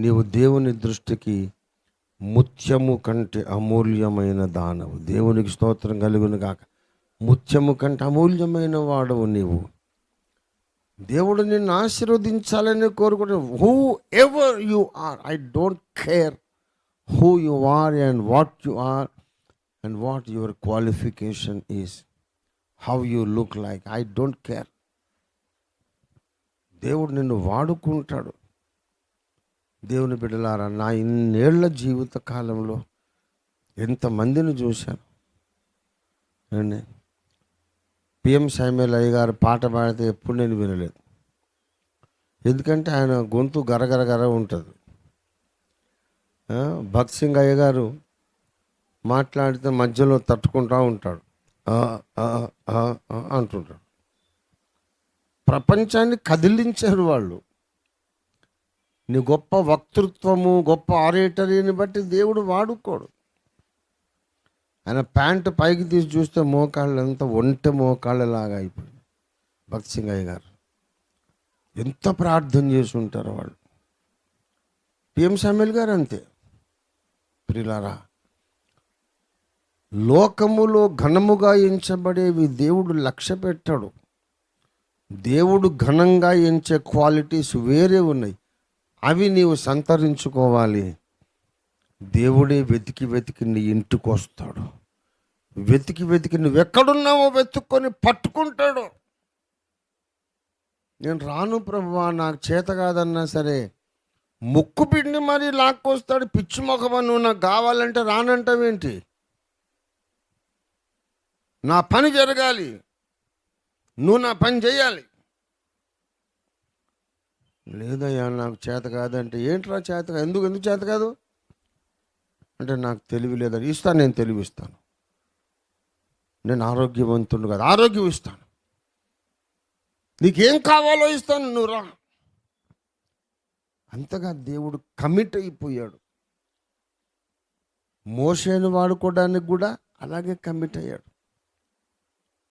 నీవు దేవుని దృష్టికి ముత్యము కంటే అమూల్యమైన దానవు. దేవునికి స్తోత్రం కలుగును కాక ముత్యము కంటే అమూల్యమైన వాడవు నీవు. దేవుడు నిన్ను ఆశీర్వదించాలని కోరుకుంటే whoever you are I don't care who you are and what you are and what your qualification is how you look like I don't care దేవుడు నిన్ను వాడుకుంటాడు. దేవుని బిడ్డలారా నా ఇన్నేళ్ళ జీవిత కాలంలో ఎంతమందిని చూశాను. అండి పిఎం సైమల్ అయ్య గారు పాట పాడితే ఎప్పుడు నేను వినలేదు. ఎందుకంటే ఆయన గొంతు గరగర గర ఉంటుంది భక్త్ సింగ్ అయ్య గారు మాట్లాడితే మధ్యలో తట్టుకుంటూ ఉంటాడు. అంటుంటాడు. ప్రపంచాన్ని కదిలించారు వాళ్ళు. నీ గొప్ప వక్తృత్వము గొప్ప ఆరేటరీని బట్టి దేవుడు వాడుకోడు. ఆయన ప్యాంట్ పైకి తీసి చూస్తే మోకాళ్ళు అంతా ఒంటె మోకాళ్ళలాగా అయిపోయింది. భక్త్ సింగ్ అయ్య గారు. ఎంత ప్రార్థన చేసి ఉంటారు వాళ్ళు. పిఎం సామెల్ గారు అంతే. ప్రిలారా లోకములో ఘనముగా ఎంచబడేవి దేవుడు లక్ష్య పెట్టాడు. దేవుడు ఘనంగా ఎంచే క్వాలిటీస్ వేరే ఉన్నాయి. అవి నీవు సంతరించుకోవాలి. దేవుడే వెతికి వెతికి నీ ఇంటికి వస్తాడు వెతికి వెతికి నువ్వు ఎక్కడున్నావో వెతుక్కొని పట్టుకుంటాడు. నేను రాను ప్రభువా నాకు చేత కాదన్నా సరే ముక్కు పిండి మరీ లాక్కొస్తాడు. పిచ్చి మొఖమా నువ్వు నాకు కావాలంటే రానంటావేంటి నా పని జరగాలి. నువ్వు నా పని చేయాలి. లేదయ్యా నాకు చేత కాదంటే. ఏంట్రా చేత కాదు ఎందుకు ఎందుకు చేత కాదు? అంటే నాకు తెలివి లేదని. ఇస్తాను నేను తెలివి ఇస్తాను. నేను ఆరోగ్యవంతుడు కాదు ఆరోగ్యం ఇస్తాను. నీకేం కావాలో ఇస్తాను నువ్వు రా. అంతగా దేవుడు కమిట్ అయిపోయాడు. మోసేను వాడుకోవడానికి కూడా అలాగే కమిట్ అయ్యాడు.